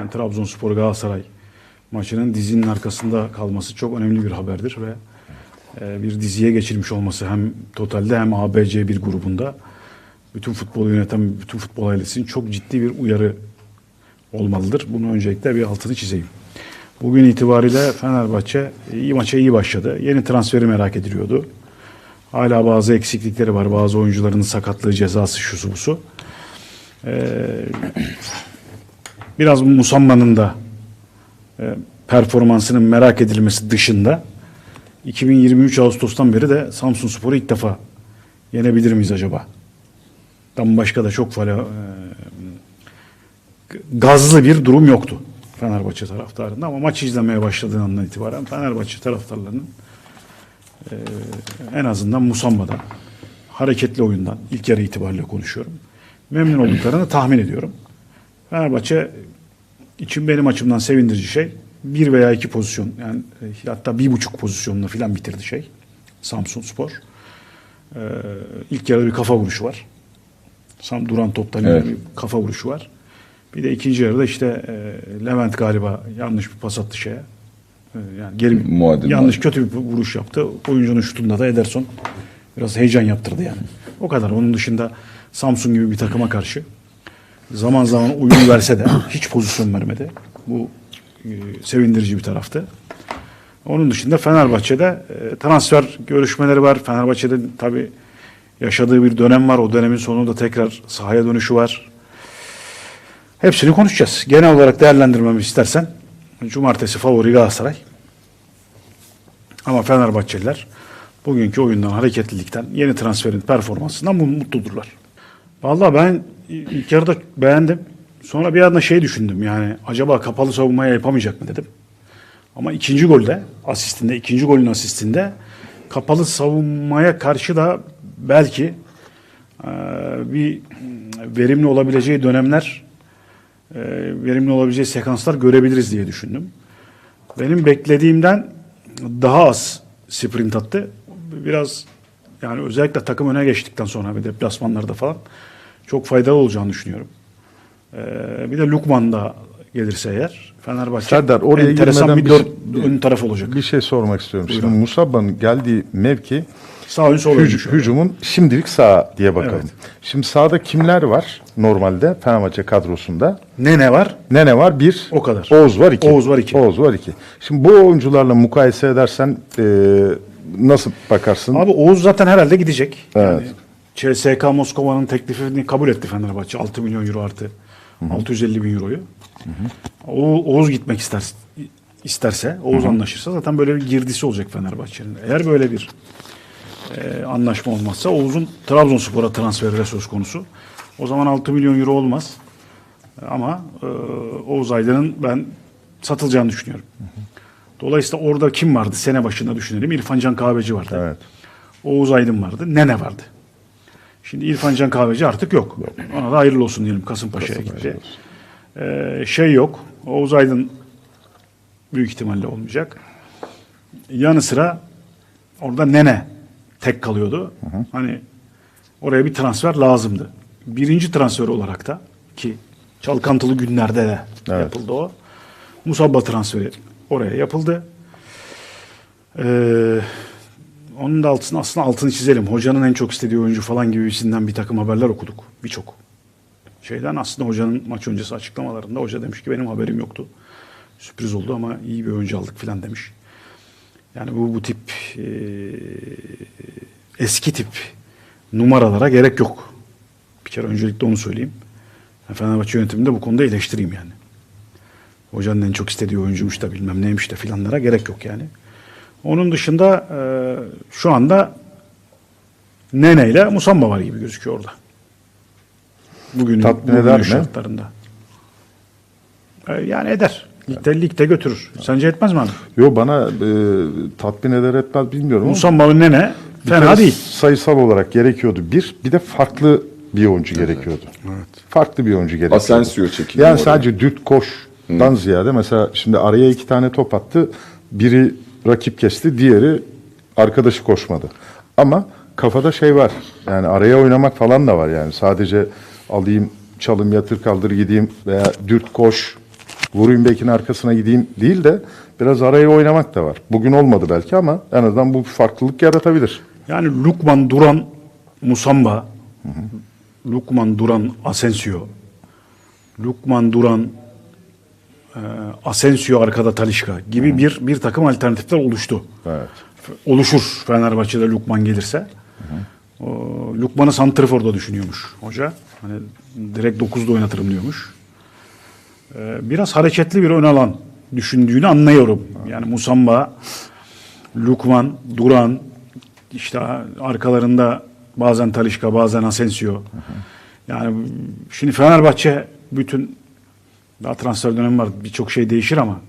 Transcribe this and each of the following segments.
yani Trabzonspor Galatasaray maçının dizinin arkasında kalması çok önemli bir haberdir ve e, bir diziye geçilmiş olması hem totalde hem ABC bir grubunda bütün futbolu yöneten bütün futbol ailesinin çok ciddi bir uyarı olmalıdır. Bunu öncelikle bir altını çizeyim. Bugün itibariyle Fenerbahçe iyi maça iyi başladı. Yeni transferi merak ediliyordu. Hala bazı eksiklikleri var. Bazı oyuncuların sakatlığı, cezası, şusu busu. Ee, biraz Musamba'nın da e, performansının merak edilmesi dışında 2023 Ağustos'tan beri de Samsun Spor'u ilk defa yenebilir miyiz acaba? Tam başka da çok fala, e, gazlı bir durum yoktu Fenerbahçe taraftarında ama maç izlemeye başladığın andan itibaren Fenerbahçe taraftarlarının e, en azından Musamba'da hareketli oyundan ilk yarı itibariyle konuşuyorum. Memnun olduklarını tahmin ediyorum. Fenerbahçe için benim açımdan sevindirici şey bir veya iki pozisyon yani e, hatta bir buçuk pozisyonla filan bitirdi şey Samsun Spor. Ee, ilk yarıda bir kafa vuruşu var. Sam duran toptan Evet. bir kafa vuruşu var. Bir de ikinci yarıda işte e, Levent galiba yanlış bir pas attı şeye. E, yani geri Muadil yanlış var. kötü bir vuruş yaptı. Oyuncunun şutunda da Ederson biraz heyecan yaptırdı yani. O kadar. Onun dışında Samsun gibi bir takıma karşı zaman zaman oyun verse de hiç pozisyon vermedi. Bu e, sevindirici bir taraftı. Onun dışında Fenerbahçe'de e, transfer görüşmeleri var. Fenerbahçe'de tabii yaşadığı bir dönem var. O dönemin sonunda tekrar sahaya dönüşü var. Hepsini konuşacağız. Genel olarak değerlendirmemi istersen cumartesi favori Galatasaray. Ama Fenerbahçeliler bugünkü oyundan, hareketlilikten, yeni transferin performansından mu- mutludurlar. Vallahi ben ilk yarıda beğendim. Sonra bir anda şey düşündüm yani acaba kapalı savunmaya yapamayacak mı dedim. Ama ikinci golde, asistinde, ikinci golün asistinde kapalı savunmaya karşı da belki eee, bir verimli olabileceği dönemler, eee, verimli olabileceği sekanslar görebiliriz diye düşündüm. Benim beklediğimden daha az sprint attı. Biraz yani özellikle takım öne geçtikten sonra ve deplasmanlarda falan çok faydalı olacağını düşünüyorum. Ee, bir de Lukman da gelirse eğer Fenerbahçe Serdar, oraya enteresan girmeden bir bir dört şey- ön taraf olacak. Bir şey sormak istiyorum. Buyur Şimdi abi. Musaba'nın geldiği mevki Sağ ön sol hüc- hücumun şimdilik sağ diye bakalım. Evet. Şimdi sağda kimler var normalde Fenerbahçe kadrosunda? Ne ne var? Ne ne var? Bir. O kadar. Oğuz var iki. Oğuz var iki. Oğuz var iki. Şimdi bu oyuncularla mukayese edersen e, nasıl bakarsın? Abi Oğuz zaten herhalde gidecek. Evet. Yani CSK Moskova'nın teklifini kabul etti Fenerbahçe. 6 milyon euro artı 650 bin euroyu. O, Oğuz gitmek ister, isterse, Oğuz anlaşırsa zaten böyle bir girdisi olacak Fenerbahçe'nin. Eğer böyle bir e, anlaşma olmazsa Oğuz'un Trabzonspor'a transferi söz konusu. O zaman 6 milyon euro olmaz. Ama e, Oğuz Aydın'ın ben satılacağını düşünüyorum. Dolayısıyla orada kim vardı sene başında düşünelim. İrfan Can Kahveci vardı. Evet. Oğuz Aydın vardı. Nene vardı. Şimdi İrfan Can Kahveci artık yok. Ona da hayırlı olsun diyelim. Kasımpaşa'ya gitti. Ee, şey yok. Oğuz Aydın büyük ihtimalle olmayacak. Yanı sıra orada Nene tek kalıyordu. Hani oraya bir transfer lazımdı. Birinci transfer olarak da ki çalkantılı günlerde de Evet. yapıldı o. Musabba transferi oraya yapıldı. Ee, onun da altını aslında altını çizelim. Hocanın en çok istediği oyuncu falan gibisinden bir takım haberler okuduk. Birçok. Şeyden aslında hocanın maç öncesi açıklamalarında hoca demiş ki benim haberim yoktu. Sürpriz oldu ama iyi bir oyuncu aldık falan demiş. Yani bu bu tip e, eski tip numaralara gerek yok. Bir kere öncelikle onu söyleyeyim. Ben Fenerbahçe yönetiminde bu konuda eleştireyim yani. Hocanın en çok istediği oyuncuymuş da bilmem neymiş de filanlara gerek yok yani. Onun dışında e, şu anda Nene ile Musamba var gibi gözüküyor orada. Bugünün, Tatmin bugünün eder mi? şartlarında. E, yani eder. Ligde, ligde götürür. Sence etmez mi abi? Yo bana e, tatmin eder etmez bilmiyorum ama Musamba ve Nene bir fena kere değil. sayısal olarak gerekiyordu. Bir, bir de farklı bir oyuncu gerekiyordu. Farklı bir oyuncu gerekiyordu. Asensio çekildi Yani oraya. sadece düt koştan ziyade mesela şimdi araya iki tane top attı. Biri rakip kesti, diğeri arkadaşı koşmadı. Ama kafada şey var. Yani araya oynamak falan da var yani. Sadece alayım, çalım, yatır, kaldır gideyim veya dürt koş vurayım bekin arkasına gideyim değil de biraz araya oynamak da var. Bugün olmadı belki ama en azından bu farklılık yaratabilir. Yani Lukman Duran Musamba, Lukman Duran Asensio, Lukman Duran Asensio arkada Talişka gibi bir bir takım alternatifler oluştu. Evet. Oluşur Fenerbahçe'de Lukman gelirse. O, Lukman'ı Santrfor'da düşünüyormuş hoca. Hani direkt 9'da oynatırım diyormuş. E, biraz hareketli bir ön alan düşündüğünü anlıyorum. Yani Musamba, Lukman, Duran, işte arkalarında bazen Talişka, bazen Asensio. Yani şimdi Fenerbahçe bütün daha transfer dönemi var. Birçok şey değişir ama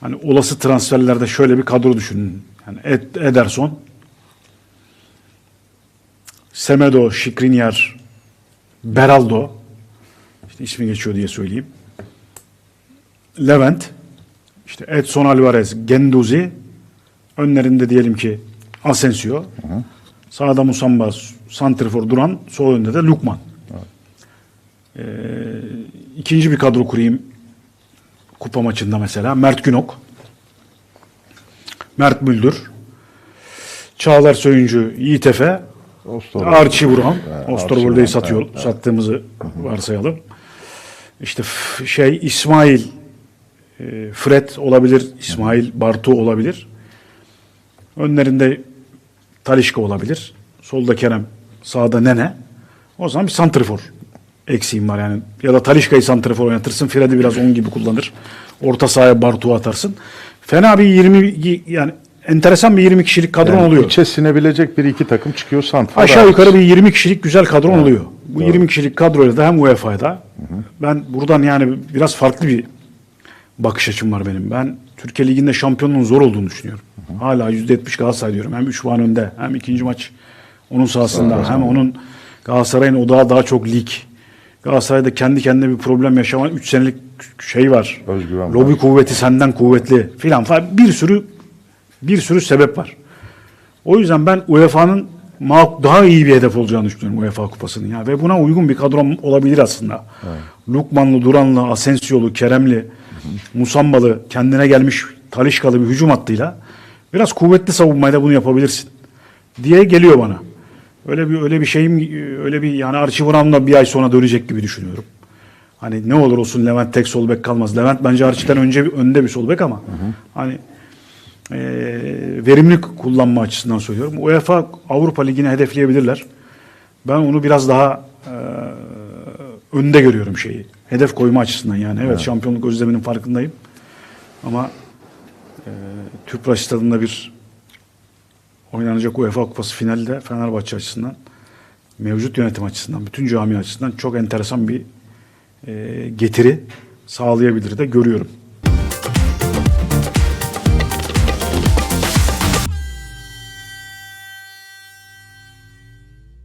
hani olası transferlerde şöyle bir kadro düşünün. Yani Ed- Ederson, Semedo, Şikrinyar, Beraldo işte ismi geçiyor diye söyleyeyim. Levent, işte Edson Alvarez, Genduzi, önlerinde diyelim ki Asensio, sağda Musamba, Santrifor Duran, sol önde de Lukman. Ee, ikinci bir kadro kurayım kupa maçında mesela. Mert Günok, Mert Müldür, Çağlar Söyüncü, Yiğit Efe. Archie Vuran, Evet, Archie satıyor, Vuran, sattığımızı varsayalım. İşte şey İsmail, e, Fred olabilir, İsmail Bartu olabilir. Önlerinde Talişka olabilir. Solda Kerem, sağda Nene. O zaman bir santrifor eksiğim var yani. Ya da Talişka'yı santrifor oynatırsın. Fred'i biraz 10 gibi kullanır. Orta sahaya Bartu'yu atarsın. Fena bir 20 yani enteresan bir 20 kişilik kadron Yani oluyor. içe sinebilecek bir iki takım çıkıyor Santfor. Aşağı yukarı bir 20 kişilik güzel kadron oluyor. Bu 20 kişilik kadroyla da hem UEFA'da ben buradan yani biraz farklı bir bakış açım var benim. Ben Türkiye Ligi'nde şampiyonluğun zor olduğunu düşünüyorum. Hala %70 Galatasaray diyorum. Hem 3 puan önde hem ikinci maç onun sahasında hem onun Galatasaray'ın odağı daha çok lig. Galatasaray'da kendi kendine bir problem yaşaman 3 senelik şey var. Özgüven var. Lobi kuvveti senden kuvvetli filan falan bir sürü bir sürü sebep var. O yüzden ben UEFA'nın daha iyi bir hedef olacağını düşünüyorum UEFA kupasının ya ve buna uygun bir kadro olabilir aslında. Lukmanlı, Duranlı, Asensiyo'lu, Keremli, Musambalı, kendine gelmiş Talişkalı bir hücum hattıyla biraz kuvvetli savunmayla bunu yapabilirsin diye geliyor bana. Öyle bir öyle bir şeyim öyle bir yani Archie Brown'la bir ay sonra dönecek gibi düşünüyorum. Hani ne olur olsun Levent tek sol bek kalmaz. Levent bence Archie'den önce bir, önde bir sol bek ama hani e, verimli kullanma açısından söylüyorum. UEFA Avrupa Ligi'ni hedefleyebilirler. Ben onu biraz daha e, önde görüyorum şeyi. Hedef koyma açısından yani. Evet, şampiyonluk özleminin farkındayım. Ama e, Tüpraş stadında bir oynanacak UEFA Kupası finalde Fenerbahçe açısından mevcut yönetim açısından, bütün cami açısından çok enteresan bir e, getiri sağlayabilir de görüyorum.